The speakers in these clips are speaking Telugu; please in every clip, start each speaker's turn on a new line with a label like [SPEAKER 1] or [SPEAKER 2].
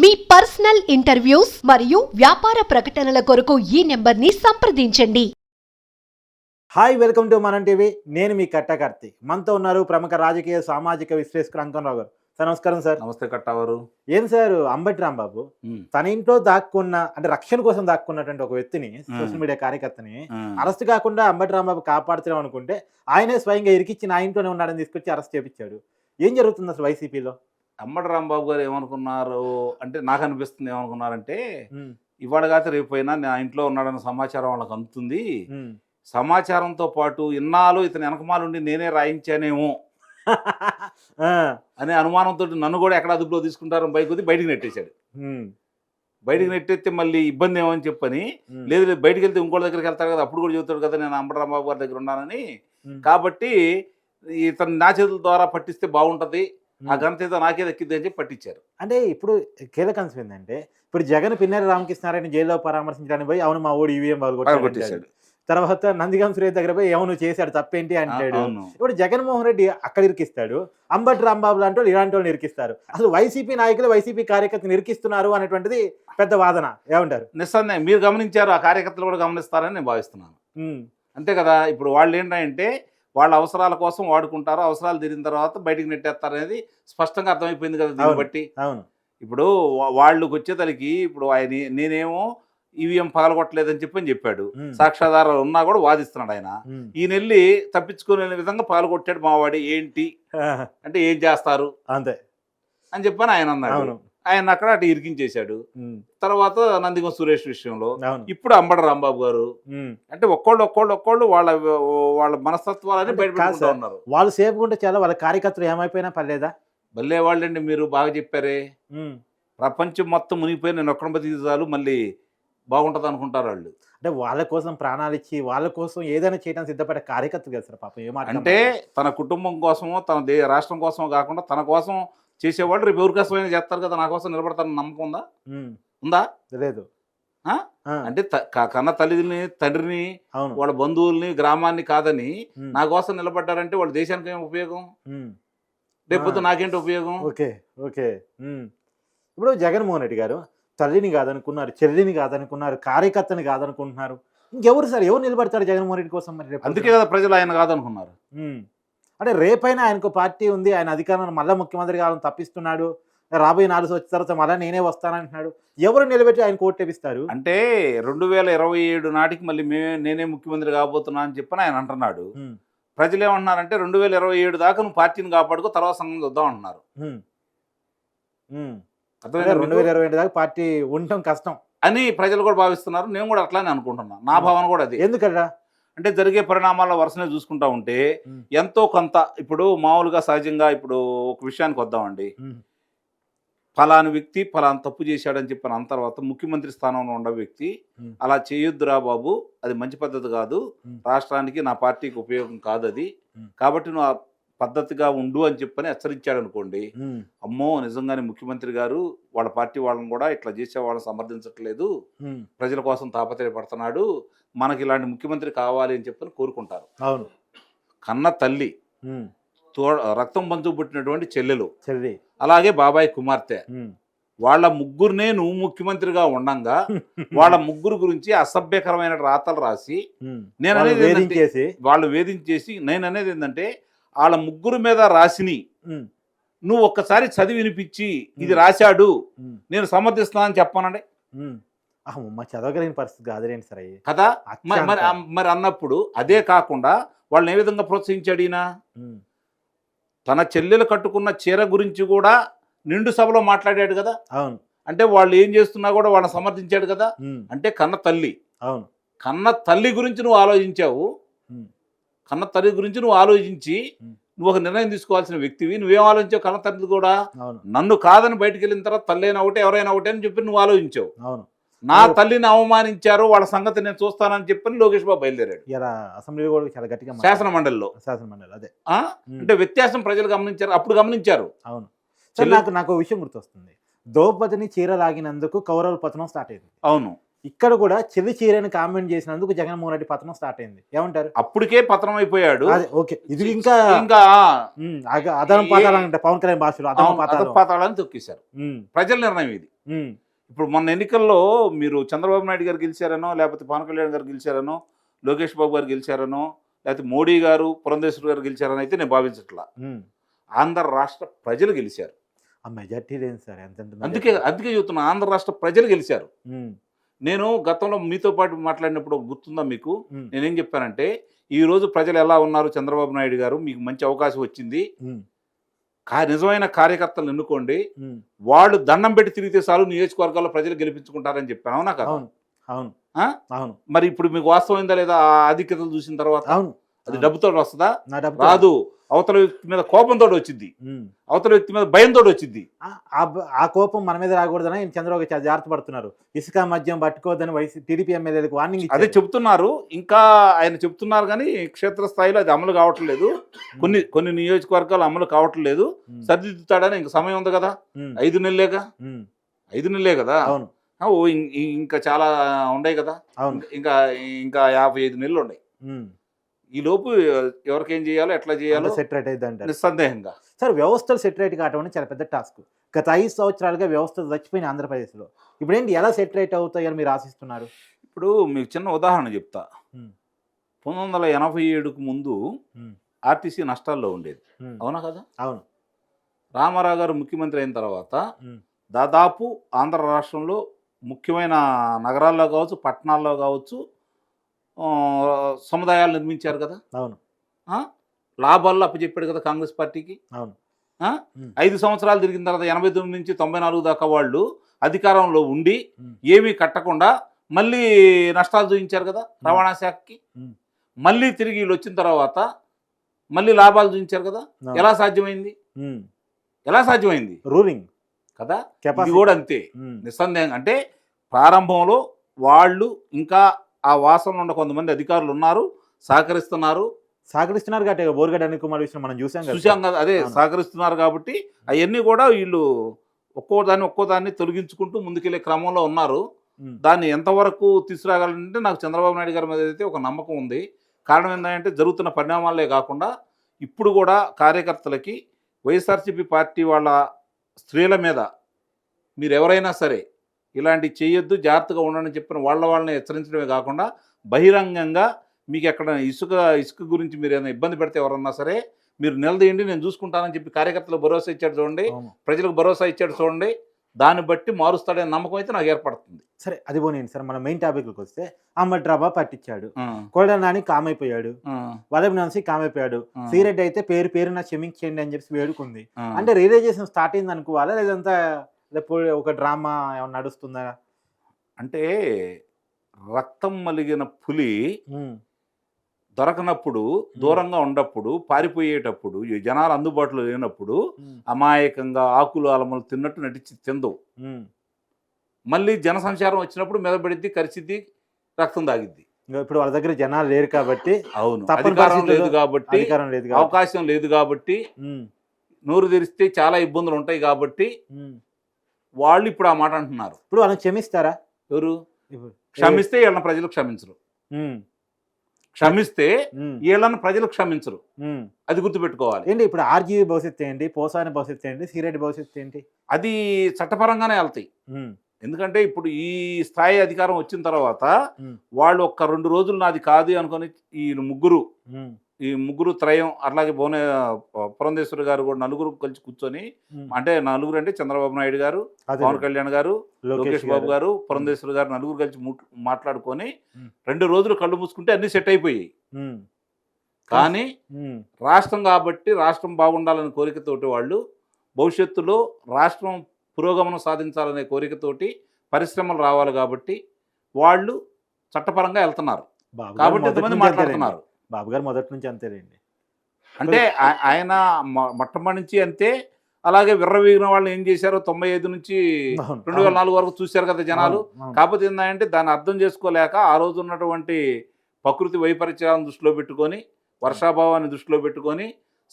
[SPEAKER 1] మీ పర్సనల్ ఇంటర్వ్యూస్ మరియు వ్యాపార ప్రకటనల కొరకు ఈ నెంబర్ని సంప్రదించండి.
[SPEAKER 2] Hi welcome to Manam TV నేను మీ కట్ట కార్తీక్. మనతో ఉన్నారు ప్రముఖ రాజకీయ సామాజిక విశ్లేషకుడు అంకన్ గారు. సార్ నమస్కారం సార్.
[SPEAKER 3] నమస్తే కట్టవారు
[SPEAKER 2] ఏం సార్ అంబటి రాంబాబు? తన ఇంట్లో దాక్కున్న అంటే రక్షణ కోసం దాక్కున్నటువంటి ఒక వ్యక్తిని సోషల్ మీడియా కార్యకర్తని అరెస్ట్ కాకుండా అంబటి రాంబాబు కాపాడుతున్నాం అనుకుంటే ఆయనే స్వయంగా ఇరికిచ్చి నా ఇంట్లోనే ఉన్నాడని తీసుకొచ్చి అరెస్ట్ చేపించాడు. ఏం జరుగుతుంది అసలు వైసీపీలో?
[SPEAKER 3] అమ్మడి రాంబాబు గారు ఏమనుకున్నారు అంటే నాకు అనిపిస్తుంది ఏమనుకున్నారంటే ఇవాళ కాక రేపు అయినా నా ఇంట్లో ఉన్నాడన్న సమాచారం వాళ్ళకి అందుతుంది. సమాచారంతో పాటు ఇన్నాళ్ళు ఇతను వెనకమాలుండి నేనే రాయించానేమో అనే అనుమానంతో నన్ను కూడా ఎక్కడ అదుపులో తీసుకుంటారో బైక్ కొద్ది బయటికి నెట్టేశాడు. బయటికి నెట్టేస్తే మళ్ళీ ఇబ్బంది ఏమో అని చెప్పని లేదు లేదు బయటికి వెళ్తే ఇంకోటి దగ్గరికి వెళ్తాడు కదా అప్పుడు కూడా చెబుతాడు కదా నేను అంబటి రాంబాబు గారి దగ్గర ఉన్నానని. కాబట్టి ఇతను నా చేతుల ద్వారా పట్టిస్తే బాగుంటది. ఆ ఘనత ఏదో నాకే దక్కిద్ది అని చెప్పి పట్టించారు
[SPEAKER 2] అంటే ఇప్పుడు కీలక అంశం ఏంటంటే ఇప్పుడు జగన్ పిన్నెర రామకృష్ణారాయణ జైల్లో పరామర్శించడానికి పోయి అవును మా ఊడు ఈవీఎం
[SPEAKER 3] పగలగొట్టేశాడు.
[SPEAKER 2] కొట్టేశాడు. తర్వాత నందిగం సురేష్ దగ్గర పోయి అవును చేశాడు తప్పేంటి అంటాడు. ఇప్పుడు జగన్మోహన్ రెడ్డి అక్కడ ఇరికిస్తాడు అంబటి రాంబాబు లాంటి వాళ్ళు ఇలాంటి వాళ్ళు ఇరికిస్తారు. అసలు వైసీపీ నాయకులు వైసీపీ కార్యకర్తలు ఇరికిస్తున్నారు అనేటువంటిది పెద్ద వాదన. ఏమంటారు?
[SPEAKER 3] నిస్సందేహం. మీరు గమనించారు ఆ కార్యకర్తలు కూడా గమనిస్తారని నేను భావిస్తున్నాను. అంతే కదా ఇప్పుడు వాళ్ళు ఏంటంటే వాళ్ళ అవసరాల కోసం వాడుకుంటారు అవసరాలు తీరిన తర్వాత బయటికి నెట్టేస్తారు అనేది స్పష్టంగా అర్థమైపోయింది కదా దీన్ని. బట్టి.
[SPEAKER 2] అవును.
[SPEAKER 3] ఇప్పుడు వాళ్ళకి వచ్చేసరికి ఇప్పుడు ఆయన నేనేమో ఈవీఎం పగలగొట్టలేదని చెప్పి అని చెప్పాడు సాక్ష్యాధారాలు ఉన్నా కూడా వాదిస్తున్నాడు ఆయన. ఈయన వెళ్ళి తప్పించుకునే విధంగా పాల్గొట్టాడు మావాడి ఏంటి? అంటే ఏం చేస్తారు?
[SPEAKER 2] అంతే.
[SPEAKER 3] అని చెప్పని ఆయన అన్నాడు. ఆయన అక్కడ అటు ఇరికించేశాడు. తర్వాత నందిగం సురేష్ విషయంలో ఇప్పుడు అంబడ రాంబాబు గారు. అంటే ఒక్కోళ్ళు ఒక్కోళ్ళు ఒక్కోళ్ళు వాళ్ళ వాళ్ళ మనస్తత్వాలని
[SPEAKER 2] అంటే
[SPEAKER 3] బయట
[SPEAKER 2] కాదు సార్.
[SPEAKER 3] ఉన్నారు.
[SPEAKER 2] వాళ్ళు సేఫ్ ఉంటే చాలా వాళ్ళ కార్యకర్తలు ఏమైపోయినా పర్లేదా?
[SPEAKER 3] భలే వాళ్ళండి మీరు బాగా చెప్పారే. ప్రపంచం మొత్తం మునిగిపోయి నేను ఒక్కడ బతికి మళ్ళీ బాగుంటది అనుకుంటారు వాళ్ళు.
[SPEAKER 2] అంటే వాళ్ళ కోసం ప్రాణాలు ఇచ్చి వాళ్ళ కోసం ఏదైనా చేయడానికి సిద్ధపడే కార్యకర్తలు కదా సార్ పాపం ఏ మాట
[SPEAKER 3] అంటే తన కుటుంబం కోసమో తన రాష్ట్రం కోసమో కాకుండా తన కోసం చేసేవాళ్ళు రేపు ఎవరి కోసమైనా చేస్తారు కదా నా కోసం నిలబడతారని నమ్మకం ఉందా? ఉందా?
[SPEAKER 2] లేదు.
[SPEAKER 3] అంటే కన్న తల్లిని తండ్రిని
[SPEAKER 2] అవును.
[SPEAKER 3] వాళ్ళ బంధువుల్ని గ్రామాన్ని కాదని నా కోసం నిలబడ్డారంటే వాళ్ళ దేశానికి ఏం ఉపయోగం?
[SPEAKER 2] ఆ.
[SPEAKER 3] నాకేంటి ఉపయోగం?
[SPEAKER 2] Okay okay. ఇప్పుడు జగన్మోహన్ రెడ్డి గారు తల్లిని కాదనుకున్నారు చెల్లిని కాదనుకున్నారు కార్యకర్తని కాదనుకుంటున్నారు. ఇంకెవరు సార్? ఎవరు నిలబడతారు జగన్మోహన్ రెడ్డి కోసం మరి
[SPEAKER 3] అందుకే కదా ప్రజలు ఆయన కాదనుకున్నారు.
[SPEAKER 2] అంటే రేపైనా ఆయనకు పార్టీ ఉంది ఆయన అధికారంలో మళ్ళీ ముఖ్యమంత్రి కావాలని తప్పిస్తున్నాడు రాబోయే నాలుగు వచ్చిన తర్వాత మళ్ళీ నేనే వస్తానంటున్నాడు ఎవరు నిలబెట్టి ఆయన కోట్ తెప్పిస్తారు
[SPEAKER 3] అంటే రెండు వేల ఇరవై ఏడు నాటికి మళ్ళీ మేమే నేనే ముఖ్యమంత్రి కాబోతున్నా అని చెప్పని ఆయన అంటున్నాడు. ప్రజలు ఏమంటున్నారంటే రెండు వేల ఇరవై ఏడు దాకా నువ్వు పార్టీని కాపాడుకో తర్వాత సంఘం చూద్దాం అంటున్నారు.
[SPEAKER 2] రెండు? వేల ఇరవై దాకా పార్టీ ఉండటం కష్టం.
[SPEAKER 3] అని ప్రజలు కూడా భావిస్తున్నారు. నేను కూడా అట్లానే అనుకుంటున్నా. నా భావన కూడా అది.
[SPEAKER 2] ఎందుకల్లా
[SPEAKER 3] అంటే జరిగే పరిణామాల వరుసనే చూసుకుంటా ఉంటే. ఎంతో కొంత ఇప్పుడు మామూలుగా సహజంగా ఇప్పుడు ఒక విషయానికి వద్దామండి ఫలాని వ్యక్తి ఫలాని తప్పు చేశాడని చెప్పిన తర్వాత ముఖ్యమంత్రి స్థానంలో ఉన్న వ్యక్తి. అలా చేయొద్దురా బాబు అది మంచి పద్ధతి కాదు. రాష్ట్రానికి నా పార్టీకి ఉపయోగం కాదు అది. కాబట్టి నువ్వు పద్ధతిగా ఉండు అని చెప్పని హెచ్చరించాడు అనుకోండి అమ్మో నిజంగానే ముఖ్యమంత్రి గారు వాళ్ళ పార్టీ వాళ్ళని కూడా ఇట్లా చేసే వాళ్ళని సమర్థించట్లేదు. ప్రజల కోసం తాపత్రయపడుతున్నాడు. మనకి ఇలాంటి ముఖ్యమంత్రి కావాలి అని చెప్పని కోరుకుంటారు.
[SPEAKER 2] అవును.
[SPEAKER 3] కన్న తల్లి తో రక్తం బంధువు పుట్టినటువంటి చెల్లెలు.
[SPEAKER 2] చెల్లి.
[SPEAKER 3] అలాగే బాబాయ్ కుమార్తె. వాళ్ళ ముగ్గురినే నువ్వు ముఖ్యమంత్రిగా ఉండంగా వాళ్ళ ముగ్గురు గురించి అసభ్యకరమైన రాతలు రాసి. నేను
[SPEAKER 2] వాళ్ళు
[SPEAKER 3] అనేది వాళ్ళు వేధించేసి నేను అనేది ఏంటంటే వాళ్ళ ముగ్గురు మీద రాసిని నువ్వు ఒక్కసారి చదివి వినిపించి ఇది. రాశాడు నేను సమర్థిస్తున్నానని చెప్పానండి.
[SPEAKER 2] ఉమ్. అహం, మా చదవగలిగిన పరిస్థితి కాదులేండి సార్
[SPEAKER 3] కదా? మరి మరి అన్నప్పుడు అదే కాకుండా వాళ్ళని ఏ విధంగా ప్రోత్సహించాడు ఈయన? తన చెల్లెలు కట్టుకున్న చీర గురించి కూడా నిండు సభలో మాట్లాడాడు కదా?
[SPEAKER 2] అవును.
[SPEAKER 3] అంటే వాళ్ళు ఏం చేస్తున్నా కూడా వాళ్ళని సమర్థించాడు కదా? అంటే కన్న తల్లి.
[SPEAKER 2] అవును.
[SPEAKER 3] కన్న తల్లి గురించి నువ్వు ఆలోచించావు. కన్న తల్లి గురించి నువ్వు ఆలోచించి. నువ్వు ఒక నిర్ణయం తీసుకోవాల్సిన వ్యక్తివి. నువ్వేం ఆలోచించావు? కన్న తల్లి కూడా
[SPEAKER 2] అవును.
[SPEAKER 3] నన్ను కాదని బయటికి వెళ్ళిన తర్వాత తల్లి అయినా ఒకటే ఎవరైనా ఒకటే అని చెప్పి నువ్వు ఆలోచించావు.
[SPEAKER 2] అవును.
[SPEAKER 3] నా. తల్లిని అవమానించారు వాళ్ళ సంగతి నేను చూస్తానని చెప్పని లోకేష్ బాబు బయలుదేరాడు.
[SPEAKER 2] కూడా చాలా గట్టిగా
[SPEAKER 3] శాసన. మండలిలో
[SPEAKER 2] శాసన మండలి అదే
[SPEAKER 3] అంటే వ్యత్యాసం ప్రజలు గమనించారు అప్పుడు గమనించారు.
[SPEAKER 2] అవును. నాకు నాకు విషయం గుర్తొస్తుంది. ద్రౌపదిని చీర లాగినందుకు కౌరవుల పతనం స్టార్ట్ అయింది.
[SPEAKER 3] అవును.
[SPEAKER 2] ఇక్కడ కూడా చెవి చీరని కామెంట్ చేసినందుకు జగన్మోహన్ రెడ్డి పతనం స్టార్ట్ అయింది. ఏమంటారు?
[SPEAKER 3] అప్పటికే పతనం అయిపోయాడు.
[SPEAKER 2] ఓకే. ఇది ఇంకా
[SPEAKER 3] ఇంకా
[SPEAKER 2] అదనం పాతాళం అంటే పవన్ కళ్యాణ్ భాషలో అదనం
[SPEAKER 3] పాతాళాన్ని తొక్కేశారు. ప్రజల నిర్ణయం ఇది. ఇప్పుడు మొన్న ఎన్నికల్లో మీరు చంద్రబాబు నాయుడు గారు గెలిచారనో లేకపోతే పవన్ కళ్యాణ్ గారు గెలిచారనో లోకేష్ బాబు గారు గెలిచారనో లేకపోతే మోడీ గారు పురంధేశ్వర్ గారు గెలిచారని అయితే నేను భావించట్లా. ఆంధ్ర రాష్ట్ర ప్రజలు గెలిచారు.
[SPEAKER 2] ఆ మెజార్టీ లేదు సార్
[SPEAKER 3] అందుకే అందుకే చెబుతున్నా ఆంధ్ర రాష్ట్ర ప్రజలు గెలిచారు. నేను గతంలో మీతో పాటు మాట్లాడినప్పుడు గుర్తుందా మీకు? నేనేం చెప్పానంటే ఈ రోజు ప్రజలు ఎలా ఉన్నారు చంద్రబాబు నాయుడు గారు? మీకు మంచి అవకాశం వచ్చింది. నిజమైన కార్యకర్తలను ఎన్నుకోండి. వాళ్ళు దండం పెట్టి తిరిగితే చాలు నియోజకవర్గాల్లో ప్రజలు గెలిపించుకుంటారని చెప్పాను. అవునా కదా?
[SPEAKER 2] అవును. అవును.
[SPEAKER 3] మరి ఇప్పుడు మీకు వాస్తవమైందా లేదా? ఆ ఆధిక్యతలు చూసిన తర్వాత?
[SPEAKER 2] అవును.
[SPEAKER 3] అది డబ్బుతో వస్తుందా
[SPEAKER 2] నా డబ్బు
[SPEAKER 3] రాదు. అవతల వ్యక్తి మీద కోపంతో వచ్చింది. అవతల వ్యక్తి మీద భయంతో వచ్చింది.
[SPEAKER 2] ఆ- కోపం మన మీద రాకూడదని ఆయన చంద్రబాబు జాగ్రత్త పడుతున్నారు. ఇసుక మద్యం పట్టుకోవద్దని వైసీ టీడీపీ ఎమ్మెల్యేలకు వార్నింగ్
[SPEAKER 3] అదే చెప్తున్నారు. ఇంకా ఆయన చెప్తున్నారు కానీ క్షేత్రస్థాయిలో అది అమలు కావట్లేదు కొన్ని కొన్ని నియోజకవర్గాలు అమలు కావట్లేదు సరిదిద్దుతాడని ఇంక సమయం ఉంది కదా. ఐదు నెలలేగా? ఐదు నెలలే కదా?
[SPEAKER 2] అవును.
[SPEAKER 3] ఇంకా చాలా ఉన్నాయి కదా.
[SPEAKER 2] అవును.
[SPEAKER 3] ఇంకా ఇంకా యాభై ఐదు నెలలు ఉన్నాయి. ఈ లోపు ఎవరికేం చేయాలో ఎట్లా చేయాలో
[SPEAKER 2] సెట్ రైట్ అయితే అంటారు
[SPEAKER 3] నిస్సందేహంగా.
[SPEAKER 2] సార్ వ్యవస్థలు సెట్ రైట్ కావటం అనేది చాలా పెద్ద టాస్క్ గత ఐదు సంవత్సరాలుగా వ్యవస్థలు చచ్చిపోయిన ఆంధ్రప్రదేశ్లో. ఇప్పుడు ఏంటి ఎలా సెట్ రైట్ అవుతాయని మీరు ఆశిస్తున్నారు?
[SPEAKER 3] ఇప్పుడు మీకు చిన్న ఉదాహరణ చెప్తా. పంతొమ్మిది వందల ఎనభై ఏడుకు ముందు. ఆర్టీసీ నష్టాల్లో ఉండేది. అవునా కదా?
[SPEAKER 2] అవును.
[SPEAKER 3] రామారావు గారు ముఖ్యమంత్రి అయిన తర్వాత. దాదాపు ఆంధ్ర రాష్ట్రంలో ముఖ్యమైన నగరాల్లో కావచ్చు పట్టణాల్లో కావచ్చు సముదాయాలు నిర్మించారు కదా?
[SPEAKER 2] అవును?
[SPEAKER 3] లాభాల్లో అప్పచెప్పాడు కదా కాంగ్రెస్ పార్టీకి?
[SPEAKER 2] అవును.
[SPEAKER 3] ఐదు సంవత్సరాలు తిరిగిన తర్వాత ఎనభై తొమ్మిది నుంచి తొంభై నాలుగు దాకా వాళ్ళు అధికారంలో ఉండి. ఏమీ కట్టకుండా మళ్ళీ నష్టాలు చూపించారు కదా రవాణా శాఖకి. మళ్ళీ తిరిగి వీళ్ళు వచ్చిన తర్వాత మళ్ళీ లాభాలు చూపించారు కదా. ఎలా సాధ్యమైంది. ఎలా సాధ్యమైంది?
[SPEAKER 2] రూలింగ్.
[SPEAKER 3] కదా? ఇది కూడా అంతే. నిస్సందేహంగా అంటే ప్రారంభంలో వాళ్ళు ఇంకా ఆ వాసనలో ఉన్న కొంతమంది అధికారులు ఉన్నారు సహకరిస్తున్నారు
[SPEAKER 2] సహకరిస్తున్నారు కాబట్టి బోర్గడ్ అనిల్ కుమార్ విషయం మనం చూసాం
[SPEAKER 3] చూసాం కదా అదే. సహకరిస్తున్నారు కాబట్టి అవన్నీ కూడా వీళ్ళు ఒక్కో దాన్ని ఒక్కో దాన్ని తొలగించుకుంటూ ముందుకెళ్ళే క్రమంలో ఉన్నారు. దాన్ని ఎంతవరకు తీసుకురాగలంటే నాకు చంద్రబాబు నాయుడు గారి మీద అయితే ఒక నమ్మకం ఉంది కారణం ఏంటంటే జరుగుతున్న పరిణామాలే కాకుండా ఇప్పుడు కూడా కార్యకర్తలకి వైఎస్ఆర్సీపీ పార్టీ వాళ్ళ స్త్రీల మీద మీరు ఎవరైనా సరే ఇలాంటి చేయొద్దు జాగ్రత్తగా ఉండండి అని చెప్పిన వాళ్ళ వాళ్ళని హెచ్చరించడమే కాకుండా బహిరంగంగా మీకు ఎక్కడ ఇసుక ఇసుక గురించి మీరు ఏదైనా ఇబ్బంది పెడితే ఎవరన్నా సరే మీరు నిలదీయండి నేను చూసుకుంటానని చెప్పి కార్యకర్తలకు భరోసా ఇచ్చాడు చూడండి. ప్రజలకు భరోసా ఇచ్చాడు చూడండి దాన్ని బట్టి మారుస్తాడనే నమ్మకం అయితే నాకు ఏర్పడుతుంది.
[SPEAKER 2] సరే అది పోనీయండి సార్ మన మెయిన్ టాపిక్కి వస్తే అమ్మటి డ్రాబా పట్టించాడు
[SPEAKER 3] ఆ,
[SPEAKER 2] కోడ నాని కామైపోయాడు. వదబ్ నాన్సి కామైపోయాడు. సీరెడ్డి అయితే పేరు పేరున క్షమించండి అని చెప్పి వేడుకుంది. అంటే రియలైజేషన్ స్టార్ట్ అయింది అనుకోవాలా లేదంతా లేకపోతే ఒక డ్రామా ఏమన్నా నడుస్తుందా?
[SPEAKER 3] అంటే రక్తం మలిగిన పులి దొరకనప్పుడు దూరంగా ఉన్నప్పుడు పారిపోయేటప్పుడు జనాలు అందుబాటులో లేనప్పుడు అమాయకంగా ఆకులు అలమలు తిన్నట్టు నటించి తిందవు. మళ్ళీ జనసంచారం వచ్చినప్పుడు మెదపడిద్ది కరిచిద్ది రక్తం తాగిద్ది.
[SPEAKER 2] ఇప్పుడు వాళ్ళ దగ్గర జనాలు లేరు కాబట్టి
[SPEAKER 3] అవును. అధికారం లేదు కాబట్టి అవకాశం లేదు కాబట్టి నోరు తెరిస్తే చాలా ఇబ్బందులు ఉంటాయి కాబట్టి. వాళ్ళు ఇప్పుడు ఆ మాట అంటున్నారు.
[SPEAKER 2] ఇప్పుడు వాళ్ళని క్షమిస్తారా?
[SPEAKER 3] ఎవరు? క్షమిస్తే వీళ్ళని ప్రజలు క్షమించరు. క్షమిస్తే వీళ్ళని ప్రజలు క్షమించరు. అది గుర్తుపెట్టుకోవాలి.
[SPEAKER 2] ఏంటి ఇప్పుడు ఆర్జీవీ భవిష్యత్తు ఏంటి? పోసాని భవిష్యత్తు ఏంటి? సీరెడ్డి భవిష్యత్తు ఏంటి?
[SPEAKER 3] అది చట్టపరంగానే వెళ్తాయి. ఎందుకంటే ఇప్పుడు ఈ స్థాయి అధికారం వచ్చిన తర్వాత వాళ్ళు ఒక్క రెండు రోజులు నాది కాదు అనుకొని ఈ ముగ్గురు ఈ ముగ్గురు త్రయం అట్లాగే భువన పురంధేశ్వరి గారు కూడా నలుగురు కలిసి కూర్చొని. అంటే నలుగురు అంటే చంద్రబాబు నాయుడు గారు పవన్ కళ్యాణ్ గారు
[SPEAKER 2] లోకేష్
[SPEAKER 3] బాబు
[SPEAKER 2] గారు
[SPEAKER 3] పురంధేశ్వరి గారు నలుగురు కలిసి ముట్- మాట్లాడుకొని. రెండు రోజులు కళ్ళు మూసుకుంటే అన్ని సెట్ అయిపోయాయి. కానీ రాష్ట్రం కాబట్టి రాష్ట్రం బాగుండాలనే కోరికతోటి వాళ్ళు భవిష్యత్తులో రాష్ట్రం పురోగమనం సాధించాలనే కోరికతోటి పరిశ్రమలు రావాలి కాబట్టి వాళ్ళు చట్టపరంగా వెళ్తున్నారు. కాబట్టి ఎంతమంది. మాట్లాడుతున్నారు?
[SPEAKER 2] బాబు గారు మొదటి నుంచి అంతేలేండి.
[SPEAKER 3] అంటే ఆయన మొట్టమొదటి నుంచి అంతే అలాగే విర్రవీగిన వాళ్ళు ఏం చేశారో తొంభై ఐదు నుంచి రెండు వేల నాలుగు వరకు చూశారు కదా జనాలు. కాకపోతే ఏంటంటే దాన్ని అర్థం చేసుకోలేక ఆ రోజు ఉన్నటువంటి ప్రకృతి వైపరీత్యాలను దృష్టిలో పెట్టుకొని వర్షాభావాన్ని దృష్టిలో పెట్టుకొని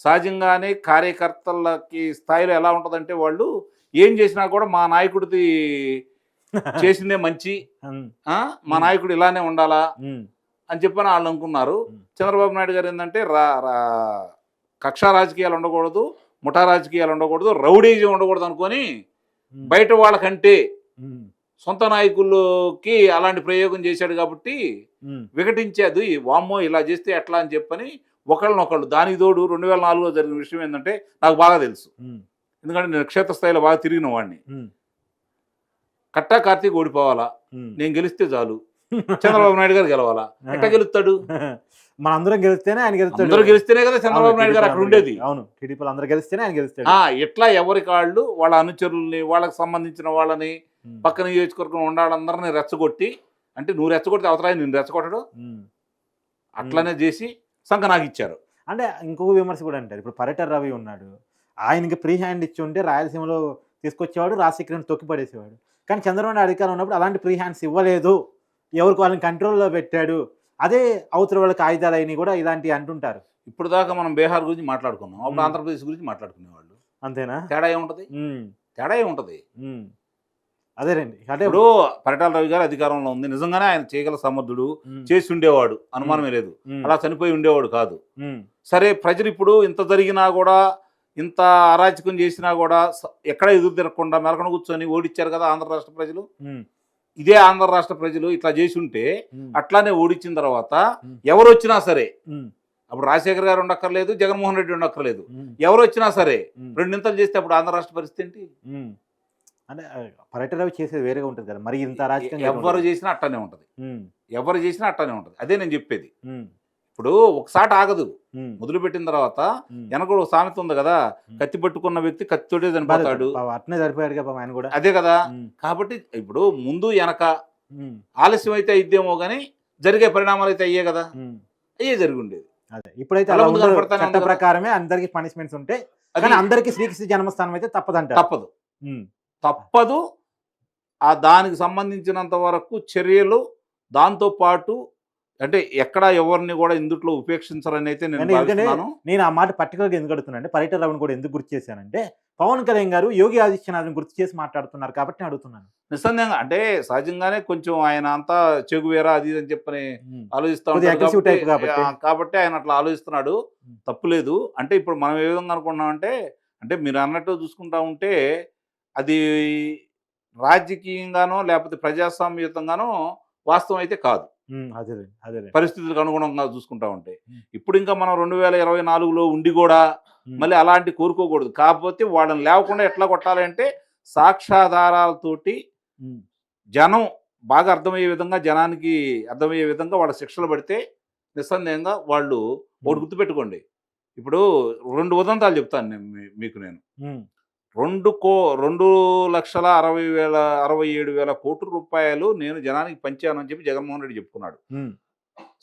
[SPEAKER 3] సహజంగానే కార్యకర్తలకి స్థాయిలో ఎలా ఉంటుందంటే వాళ్ళు ఏం చేసినా కూడా మా నాయకుడిది చేసిందే మంచి. మా. నాయకుడు ఇలానే ఉండాలా? అని చెప్పని వాళ్ళు అనుకున్నారు. చంద్రబాబు నాయుడు గారు ఏంటంటే రా రా- కక్షా రాజకీయాలు ఉండకూడదు ముఠా రాజకీయాలు ఉండకూడదు రౌడీజం ఉండకూడదు అనుకొని బయట వాళ్ళకంటే సొంత నాయకులకి అలాంటి ప్రయోగం చేశాడు కాబట్టి వికటించేది వామ్మో ఇలా చేస్తే ఎట్లా అని చెప్పని ఒకళ్ళనొకళ్ళు దానికి తోడు రెండు వేల నాలుగులో జరిగిన విషయం ఏంటంటే నాకు బాగా తెలుసు. ఎందుకంటే నేను క్షేత్రస్థాయిలో బాగా తిరిగిన వాడిని. కట్టా కార్తీక్ ఓడిపోవాలా. నేను గెలిస్తే చాలు. చంద్రబాబు నాయుడు గారు గెలవాలా? ఎట్లా గెలుస్తాడు?
[SPEAKER 2] మనందరం గెలిస్తేనే ఆయన గెలుస్తాడు.
[SPEAKER 3] అందరూ గెలిస్తేనే కదా చంద్రబాబు నాయుడు గారు అక్కడ
[SPEAKER 2] టీడీపీ
[SPEAKER 3] ఉండేది
[SPEAKER 2] అవును టీడీపీలు అందరూ గెలిస్తేనే ఆయన గెలుస్తాడు.
[SPEAKER 3] ఆ ఎట్లా ఎవరి కాళ్ళు వాళ్ళ అనుచరుల్ని వాళ్ళకి సంబంధించిన వాళ్ళని
[SPEAKER 2] ఉమ్,
[SPEAKER 3] పక్క నియోజకవర్గం ఉండాలందరినీ రెచ్చగొట్టి అంటే నువ్వు రెచ్చగొడితే అవతల నేను రెచ్చగొట్టడు. అట్లనే చేసి సంఖ నాకు ఇచ్చారు
[SPEAKER 2] అంటే ఇంకొక విమర్శ కూడా అంటారు. ఇప్పుడు పర్యటన రవి ఉన్నాడు. ఆయనకి ఫ్రీ హ్యాండ్ ఇచ్చి ఉంటే రాయలసీమలో తీసుకొచ్చేవాడు రాజశేఖరని తొక్కి పడేసేవాడు కానీ చంద్రబాబు నాయుడు అధికారం ఉన్నప్పుడు అలాంటి ఫ్రీ హ్యాండ్స్ ఇవ్వలేదు. ఎవరికి వాళ్ళని కంట్రోల్లో పెట్టాడు అదే అవతల వాళ్ళకి ఆయుధాలు అయినవి కూడా ఇలాంటివి అంటుంటారు.
[SPEAKER 3] ఇప్పుడు దాకా మనం బీహార్ గురించి మాట్లాడుకున్నాం అప్పుడు. ఆంధ్రప్రదేశ్ గురించి మాట్లాడుకునేవాళ్ళు.
[SPEAKER 2] అంతేనా?
[SPEAKER 3] తేడా ఏముంటది? తేడా ఏముంటది.
[SPEAKER 2] అదేనండి అంటే
[SPEAKER 3] ఇప్పుడు పరిటాల రవి గారు అధికారంలో ఉంది. నిజంగానే ఆయన చేయగల సమర్థుడు చేసి ఉండేవాడు అనుమానమే లేదు. అలా చనిపోయి ఉండేవాడు కాదు. సరే ప్రజలు ఇప్పుడు ఇంత జరిగినా కూడా ఇంత అరాచకం చేసినా కూడా ఎక్కడ ఎదురు తిరగకుండా మెలకన కూర్చొని ఓడిచ్చారు కదా ఆంధ్ర రాష్ట్ర ప్రజలు? ఇదే ఆంధ్ర రాష్ట్ర ప్రజలు ఇట్లా చేసి ఉంటే అట్లానే ఓడిచ్చిన తర్వాత. ఎవరు వచ్చినా సరే అప్పుడు రాజశేఖర్ గారు ఉండక్కర్లేదు జగన్మోహన్ రెడ్డి ఉండక్కర్లేదు. ఎవరు వచ్చినా సరే రెండింతలు చేస్తే అప్పుడు ఆంధ్ర రాష్ట్ర పరిస్థితి ఏంటి.
[SPEAKER 2] అంటే పర్యటన చేసేది వేరేగా ఉంటుంది కదా. మరి ఇంత అరాచకంగా
[SPEAKER 3] ఎవరు చేసినా అట్టానే ఉంటది. ఎవరు చేసినా అట్టానే ఉంటది. అదే నేను చెప్పేది. ఇప్పుడు ఒకసారి ఆగదు.
[SPEAKER 2] ఉమ్,
[SPEAKER 3] మొదలుపెట్టిన తర్వాత. వెనక ఒక సామెత ఉంది కదా. కత్తి పట్టుకున్న వ్యక్తి కత్తితోటే చనిపోతాడు.
[SPEAKER 2] అట్నే పాపం ఆయన కూడా.
[SPEAKER 3] అదే కదా. కాబట్టి ఇప్పుడు ముందు వెనక ఆలస్యం అయితే అయిద్దేమో కానీ జరిగే పరిణామాలు అయితే అయ్యే కదా. అయ్యే జరిగి ఉండేది
[SPEAKER 2] అదే. ఇప్పుడైతే అలా చట్ట. ప్రకారమే అందరికి పనిష్మెంట్స్ ఉంటాయి
[SPEAKER 3] అది
[SPEAKER 2] కానీ అందరికి శ్రీకృష్ణ జన్మస్థానం అయితే తప్పదంటారు.
[SPEAKER 3] తప్పదు. తప్పదు. ఆ దానికి సంబంధించినంత వరకు చర్యలు దాంతో పాటు అంటే ఎక్కడ ఎవరిని కూడా ఇందుట్లో ఉపేక్షించరని అయితే నేను
[SPEAKER 2] నేను ఆ మాట పర్టికులర్గా ఎందుకు అడుగుతున్నాను అంటే పర్యటన రవిని కూడా ఎందుకు గుర్తు చేశానంటే పవన్ కళ్యాణ్ గారు యోగి ఆదిత్యనాథ్ని గుర్తు చేసి మాట్లాడుతున్నారు కాబట్టి నేను అడుగుతున్నాను.
[SPEAKER 3] నిస్సందేహంగా అంటే సహజంగానే కొంచెం ఆయన అంతా చెగువేరా అది అని చెప్పని ఆలోచిస్తా కాబట్టి ఆయన అట్లా ఆలోచిస్తున్నాడు. తప్పులేదు అంటే ఇప్పుడు మనం ఏ విధంగా అనుకున్నామంటే అంటే మీరు అన్నట్టు చూసుకుంటా ఉంటే అది రాజకీయంగానో లేకపోతే ప్రజాస్వామ్యయుతంగానో వాస్తవం అయితే కాదు.
[SPEAKER 2] అదే అదే
[SPEAKER 3] పరిస్థితులకు అనుగుణంగా చూసుకుంటా ఉంటే. ఇప్పుడు ఇంకా మనం రెండు వేల ఇరవై నాలుగులో ఉండి కూడా మళ్ళీ అలాంటి కోరుకోకూడదు. కాకపోతే వాళ్ళని లేవకుండా ఎట్లా కొట్టాలి అంటే సాక్ష్యాధారాలతోటి జనం బాగా అర్థమయ్యే విధంగా జనానికి అర్థమయ్యే విధంగా వాళ్ళ శిక్షలు పడితే నిస్సందేహంగా వాళ్ళు ఒకటి గుర్తుపెట్టుకోండి. ఇప్పుడు రెండు ఉదంతాలు చెప్తాను నేను మీకు నేను. రెండు కో రెండు లక్షల అరవై వేల అరవై ఏడు వేల కోట్ల రూపాయలు నేను జనానికి పంచాను అని చెప్పి జగన్మోహన్ రెడ్డి చెప్పుకున్నాడు.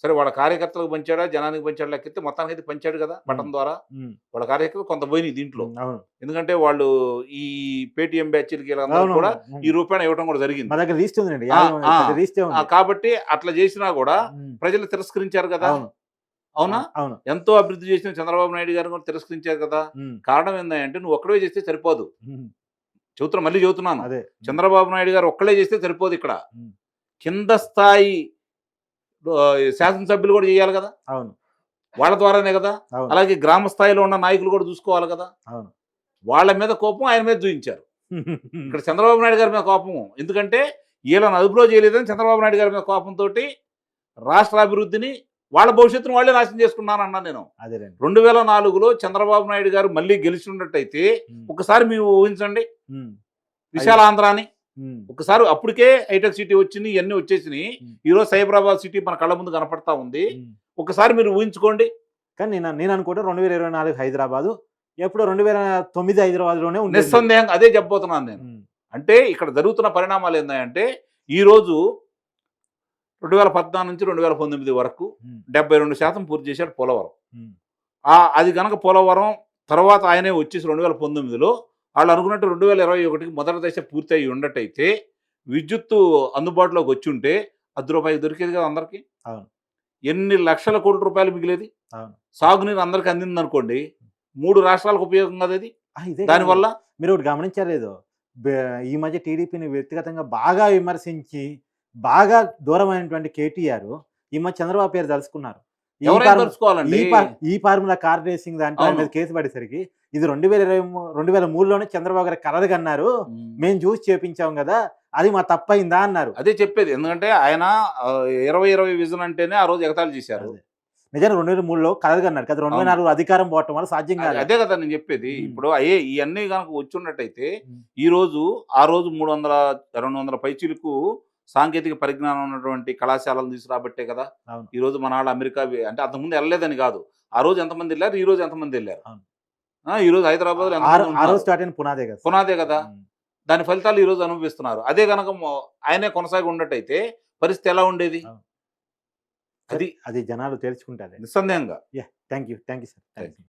[SPEAKER 3] సరే వాళ్ళ కార్యకర్తలకు పంచాడా? జనానికి పంచాడు? లెక్కితే మొత్తానికి అయితే పంచాడు కదా బటన్ ద్వారా? వాళ్ళ కార్యకర్తలు కొంత పోయినాయి దీంట్లో. ఎందుకంటే వాళ్ళు ఈ పేటిఎం బ్యాచ్లకి కూడా. ఈ రూపాయలు ఇవ్వడం కూడా జరిగింది. కాబట్టి అట్లా చేసినా కూడా ప్రజలు తిరస్కరించారు కదా.
[SPEAKER 2] అవును?
[SPEAKER 3] అవునా. ఎంతో అభివృద్ధి చేసిన చంద్రబాబు నాయుడు గారు కూడా తిరస్కరించారు కదా. కారణం ఏంటంటే నువ్వు ఒక్కడే చేస్తే సరిపోదు.
[SPEAKER 2] ఉమ్,
[SPEAKER 3] చెబుతున్నా మళ్ళీ చెబుతున్నాను
[SPEAKER 2] అదే.
[SPEAKER 3] చంద్రబాబు నాయుడు గారు ఒక్కడే చేస్తే సరిపోదు ఇక్కడ. కింద స్థాయి శాసనసభ్యులు కూడా చేయాలి కదా.
[SPEAKER 2] అవును.
[SPEAKER 3] వాళ్ళ ద్వారానే కదా. అలాగే గ్రామ స్థాయిలో ఉన్న నాయకులు కూడా చూసుకోవాలి కదా.
[SPEAKER 2] అవును.
[SPEAKER 3] వాళ్ళ మీద కోపం ఆయన మీద చూపించారు. ఇక్కడ చంద్రబాబు నాయుడు గారి మీద కోపం ఎందుకంటే వీళ్ళని అదుపులో చేయలేదని చంద్రబాబు నాయుడు గారి మీద కోపంతో రాష్ట్ర అభివృద్ధిని వాళ్ళ భవిష్యత్తును వాళ్ళే నాశనం చేసుకున్నానన్నా నేను.
[SPEAKER 2] అదేనండి
[SPEAKER 3] రెండు వేల నాలుగులో చంద్రబాబు నాయుడు గారు మళ్ళీ గెలిచి ఉన్నట్టయితే
[SPEAKER 2] ఉమ్,
[SPEAKER 3] ఒకసారి మీరు ఊహించండి.
[SPEAKER 2] ఉమ్,
[SPEAKER 3] విశాల ఆంధ్రాని
[SPEAKER 2] ఉమ్,
[SPEAKER 3] ఒకసారి అప్పటికే హైటెక్ సిటీ వచ్చినాయి ఇవన్నీ వచ్చేసినాయి. ఈరోజు సైబరాబాద్ సిటీ మన కళ్ళ ముందు కనపడతా ఉంది. ఒకసారి మీరు ఊహించుకోండి.
[SPEAKER 2] కానీ నేను నేను అనుకుంటా రెండు వేల ఇరవై నాలుగు హైదరాబాదు ఎప్పుడో రెండు వేల తొమ్మిది హైదరాబాద్లోనే
[SPEAKER 3] నిస్సందేహంగా అదే చెప్పబోతున్నాను నేను. అంటే ఇక్కడ జరుగుతున్న పరిణామాలు ఏంటంటే ఈరోజు రెండు వేల పద్నాలుగు నుంచి రెండు వేల పంతొమ్మిది వరకు డెబ్బై రెండు శాతం పూర్తి చేశాడు పోలవరం ఆ అది కనుక పోలవరం తర్వాత ఆయనే వచ్చేసి రెండు వేల పంతొమ్మిదిలో వాళ్ళు అనుకున్నట్టు రెండు వేల ఇరవై ఒకటికి మొదటి దశ పూర్తి అయ్యి ఉన్నట్టయితే విద్యుత్తు అందుబాటులోకి వచ్చి ఉంటే అర్ధ రూపాయలు దొరికేది కదా అందరికీ
[SPEAKER 2] అవును.
[SPEAKER 3] ఎన్ని లక్షల కోట్ల రూపాయలు మిగిలేది. సాగునీరు అందరికీ అందింది అనుకోండి మూడు రాష్ట్రాలకు ఉపయోగం కదా అది దానివల్ల.
[SPEAKER 2] మీరు ఒకటి గమనించలేదు ఈ మధ్య టీడీపీని వ్యక్తిగతంగా బాగా విమర్శించి బాగా దూరమైనటువంటి కేటీఆర్ ఈ మధ్య చంద్రబాబు పేరు తలుచుకున్నారు ఈ ఫార్ములా కార్ రేసింగ్ దాంట్లో ఆయన. మీద కేసు పడేసరికి ఇది రెండు వేల ఇరవై రెండు వేల మూడులోనే చంద్రబాబు గారు కలలుగా అన్నారు మేము చూసి చేపించాం కదా అది మా తప్పైందా అన్నారు
[SPEAKER 3] అదే చెప్పేది ఎందుకంటే ఆయన ఇరవై ఇరవై విజన్ అంటేనే ఆ రోజు ఎగతాళి చేశారు.
[SPEAKER 2] నిజంగా రెండు వేల మూడులో కలలుగా అన్నారు కదా రెండు వేల. నాలుగు అధికారం పోవటం వల్ల సాధ్యం కాదు
[SPEAKER 3] అదే కదా నేను చెప్పేది. ఇప్పుడు అయ్యే ఇవన్నీ కనుక వచ్చున్నట్టయితే. ఈ రోజు ఆ రోజు మూడు వందల రెండు వందల పైచీలకు సాంకేతిక పరిజ్ఞానం ఉన్నటువంటి కళాశాలలు తీసుకురాబట్టే కదా. ఈ రోజు మన వాళ్ళు అమెరికా అంటే అంతకుముందు వెళ్ళలేదని కాదు. ఆ రోజు ఎంతమంది వెళ్ళారు? ఈ రోజు ఎంతమంది వెళ్ళారు? ఈ రోజు హైదరాబాద్
[SPEAKER 2] పునాదే కదా.
[SPEAKER 3] పునాదే కదా. దాని ఫలితాలు ఈ రోజు అనుభవిస్తున్నారు. అదే కనుక ఆయనే కొనసాగి ఉన్నట్టయితే పరిస్థితి ఎలా ఉండేది. అది
[SPEAKER 2] అది జనాలు తేల్చుకుంటారు.
[SPEAKER 3] నిస్సందేహంగా.
[SPEAKER 2] Thank you thank you sir. Thank you